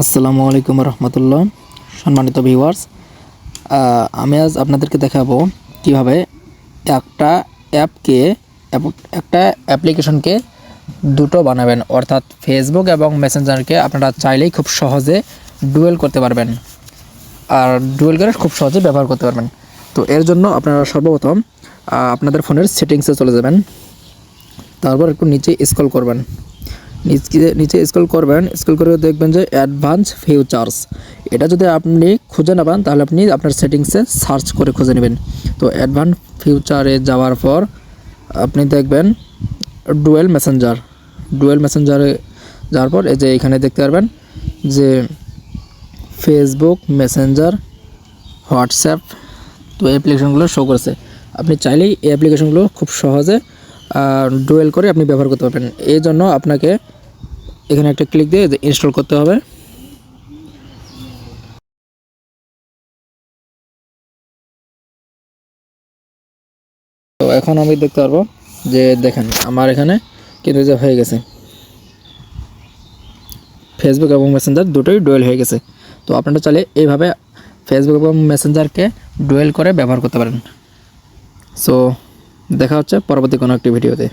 আসসালামু আলাইকুম রহমতুল্লাহ। সম্মানিত ভিউয়ার্স আমি আজ আপনাদেরকে দেখাবো কীভাবে একটা অ্যাপকে একটা অ্যাপ্লিকেশনকে দুটো বানাবেন। অর্থাৎ ফেসবুক এবং মেসেঞ্জারকে আপনারা চাইলেই খুব সহজে ডুয়েল করতে পারবেন। আর ডুয়েল করে খুব সহজে ব্যবহার করতে পারবেন। তো এর জন্য আপনারা সর্বপ্রথম আপনাদের ফোনের সেটিংসে চলে যাবেন। তারপর একটু নিচে স্ক্রল করবেন। নিচে স্ক্রল করবেন স্ক্রল করে দেখবেন যে অ্যাডভান্স ফিউচার্স এটা যদি আপনি খুঁজে না পান, তাহলে আপনি আপনার সেটিংসে সার্চ করে খুঁজে নেবেন। তো অ্যাডভান্স ফিউচারে যাওয়ার পর আপনি দেখবেন ডুয়েল মেসেঞ্জার ডুয়েল মেসেঞ্জারে যাওয়ার পর এই যে এখানে দেখতে পারবেন যে ফেসবুক মেসেঞ্জার হোয়াটসঅ্যাপ তো অ্যাপ্লিকেশনগুলো শো করেছে। আপনি চাইলেই এই অ্যাপ্লিকেশনগুলো খুব সহজে ডুয়েল করে আপনি ব্যবহার করতে পারবেন। এই জন্য আপনাকে এখানে একটা ক্লিক দিয়ে ইনস্টল করতে হবে। তো এখন আমি দেখতে পারব যে দেখেন, আমার এখানে কিন্তু যে হয়ে গেছে। ফেসবুক এবং মেসেঞ্জার দুটোই ডুয়েল হয়ে গেছে। তো আপনারা চাইলে এইভাবে ফেসবুক এবং মেসেঞ্জারকে ডুয়েল করে ব্যবহার করতে পারেন। সো দেখা হচ্ছে পরবর্তী কোনো একটি ভিডিওতে।